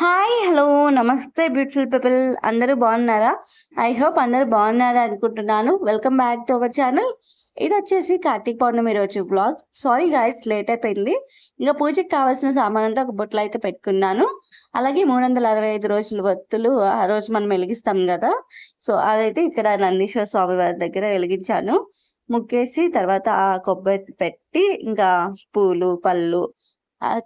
Hi hello namaste beautiful people అందరూ బాగున్నారా? I hope అందరూ బాగున్నారా అనుకుంటున్నాను. Welcome back to our channel ఇది వచ్చేసి కార్తీక పౌర్ణమి రోజు బ్లాగ్ సారీ గాయస్ లేట్ అయిపోయింది. ఇంకా పూజకి కావాల్సిన సామాన్ అంతా ఒక బొట్టలు అయితే పెట్టుకున్నాను. అలాగే మూడు వందల అరవై ఐదు రోజుల వత్తులు ఆ రోజు మనం వెలిగిస్తాం కదా. సో అదైతే ఇక్కడ నందీశ్వర స్వామి వారి దగ్గర వెలిగించాను. ముగ్గేసి తర్వాత ఆ కొబ్బరి పెట్టి ఇంకా పూలు పళ్ళు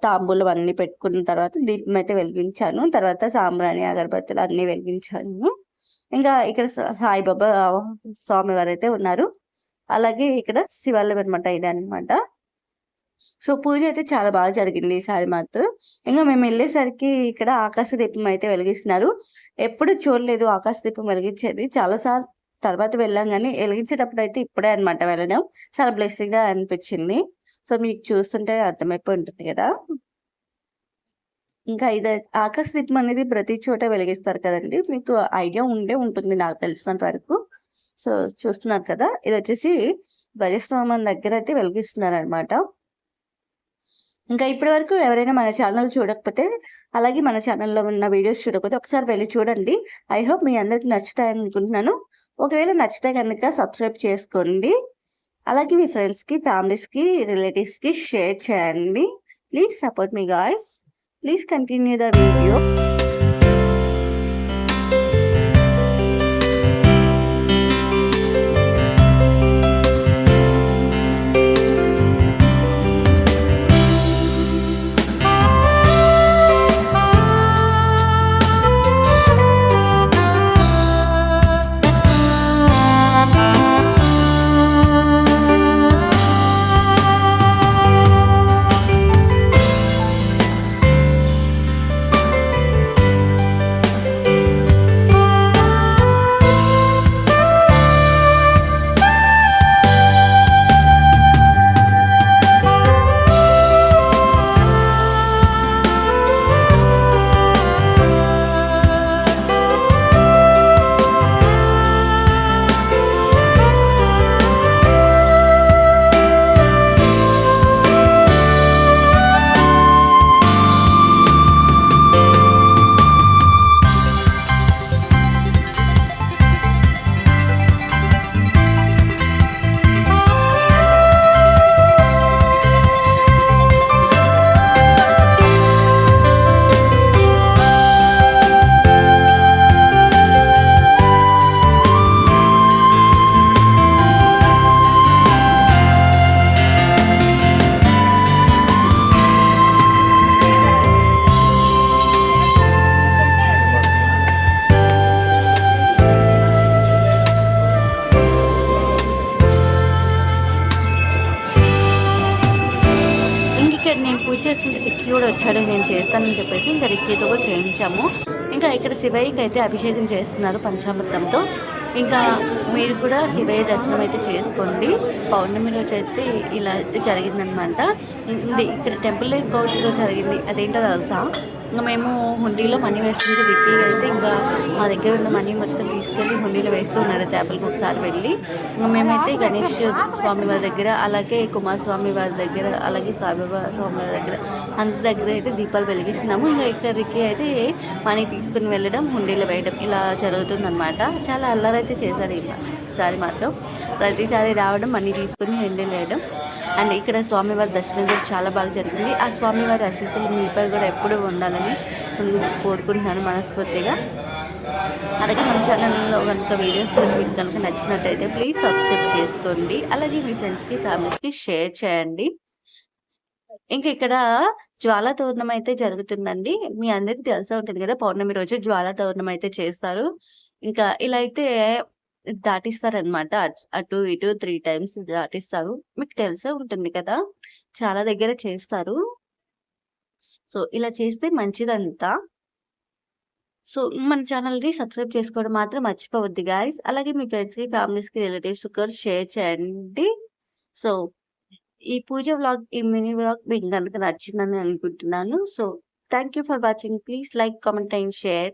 తాంబూలం అన్ని పెట్టుకున్న తర్వాత దీపం అయితే వెలిగించాను. తర్వాత సాంబ్రాణి అగరబత్తులు అన్ని వెలిగించాను. ఇంకా ఇక్కడ సాయిబాబా సాయిబాబా స్వామివారు అయితే ఉన్నారు. అలాగే ఇక్కడ శివాలయం అనమాట ఇది అనమాట సో పూజ అయితే చాలా బాగా జరిగింది ఈసారి మాత్రం. ఇంకా మేము వెళ్ళేసరికి ఇక్కడ ఆకాశ దీపం అయితే వెలిగిస్తున్నారు. ఎప్పుడు చూడలేదు ఆకాశ దీపం వెలిగించేది. చాలా సార్లు తర్వాత వెళ్ళాం కానీ వెలిగించేటప్పుడు అయితే ఇప్పుడే అన్నమాట వెళ్ళడం. చాలా బ్లెస్సింగ్గా అనిపించింది. సో మీకు చూస్తుంటే అర్థమైపోయి ఉంటుంది కదా. ఇంకా ఇది ఆకాశ దీపం అనేది ప్రతి చోట వెలిగిస్తారు కదండి. మీకు ఐడియా ఉండే ఉంటుంది నాకు తెలిసినంత వరకు. సో చూస్తున్నారు కదా. ఇది వచ్చేసి వరిస్వామన్ దగ్గర అయితే వెలిగిస్తున్నారు అనమాట ఇంకా ఇప్పటి వరకు ఎవరైనా మన ఛానల్ చూడకపోతే అలాగే మన ఛానల్లో ఉన్న వీడియోస్ చూడకపోతే ఒకసారి వెళ్ళి చూడండి. ఐ హోప్ మీ అందరికి నచ్చుతాయని అనుకుంటున్నాను. ఒకవేళ నచ్చితే కనుక సబ్స్క్రైబ్ చేసుకోండి. అలాగే మీ ఫ్రెండ్స్కి ఫ్యామిలీస్కి రిలేటివ్స్కి షేర్ చేయండి. Please support me guys. Please continue the video. Ricky కూడా వచ్చాడు. నేను చేస్తానని చెప్పేసి ఇంకా రిక్కీతో కూడా చేయించాము. ఇంకా ఇక్కడ శివయ్యకి అయితే అభిషేకం చేస్తున్నారు పంచామృతంతో. ఇంకా మీరు కూడా శివయ్య దర్శనం అయితే చేసుకోండి. పౌర్ణమి రోజు అయితే ఇలా అయితే జరిగిందనమాట ఇక్కడ టెంపుల్ కోర్టులో జరిగింది. అదేంటో తెలుసా? ఇంకా మేము హుండీలో మనీ వేసుకుంటే రిక్కీ అయితే ఇంకా మా దగ్గర ఉన్న మనీ మొత్తం తీసుకెళ్ళి హుండీలో వేస్తూ ఉన్నారు టేబుల్కి ఒకసారి వెళ్ళి. ఇంకా మేమైతే గణేష్ స్వామి వారి దగ్గర అలాగే కుమారస్వామి వారి దగ్గర అలాగే సాయిబాబా స్వామి వారి దగ్గర అంత దగ్గర అయితే దీపాలు వెలిగిస్తున్నాము. ఇంకా రిక్కీ అయితే మనీ తీసుకుని వెళ్ళడం హుండీలో వేయడం ఇలా జరుగుతుంది అనమాట చాలా అల్లరి అయితే చేశారు ఒకసారి మాత్రం ప్రతిసారి రావడం మనీ తీసుకుని హుండీలో వేయడం అండ్ ఇక్కడ స్వామివారి దర్శనం కూడా చాలా బాగా జరిగింది ఆ స్వామివారి ఆశీస్సులు మీపై కూడా ఎప్పుడూ ఉండాలని కోరుకుంటున్నాను మనస్ఫూర్తిగా. అలాగే మన ఛానల్లో కనుక వీడియోస్ మీకు కనుక నచ్చినట్టయితే ప్లీజ్ సబ్స్క్రైబ్ చేసుకోండి. అలాగే మీ ఫ్రెండ్స్కి ఫ్యామిలీస్కి షేర్ చేయండి. ఇంకా ఇక్కడ జ్వాలా తోరణం అయితే జరుగుతుందండి. మీ అందరికి తెలిసే ఉంటుంది కదా పౌర్ణమి రోజు జ్వాల తోరణం అయితే చేస్తారు. ఇంకా ఇలా అయితే దాటిస్తారనమాట అటు ఇటు త్రీ టైమ్స్ దాటిస్తారు. మీకు తెలిసే ఉంటుంది కదా చాలా దగ్గర చేస్తారు. సో ఇలా చేస్తే మంచిదంట సో మన ఛానల్ని సబ్స్క్రైబ్ చేసుకోవడం మాత్రం మర్చిపోవద్దు గాయస్. అలాగే మీ ఫ్రెండ్స్కి ఫ్యామిలీస్కి రిలేటివ్స్ కూడా షేర్ చేయండి. సో ఈ పూజ వ్లాగ్ ఈ మినీ వ్లాగ్ మీకు కనుక నచ్చిందని అనుకుంటున్నాను. So thank you for watching. Please like comment and share.